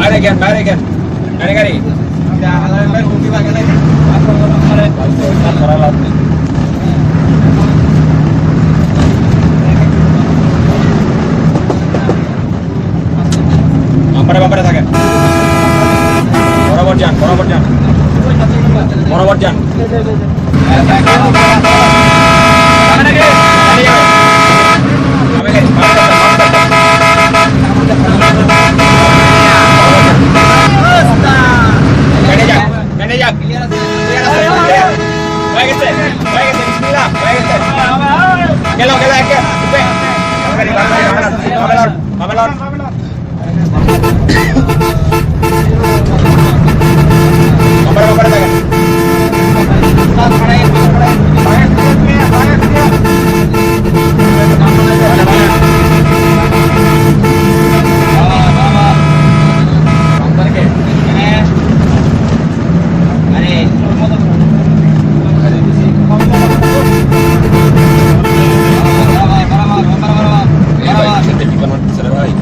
বাইরে গেন বাইরে গেন। গাড়ি গাড়ি। বাম্পারে বাম্পারে থাকেন। বরাবর যান বরাবর যান। বরাবর যান। váyase, váyase, bismillah, váyase. Que lo que lo que. Vámonos, vámonos, vámonos. considerare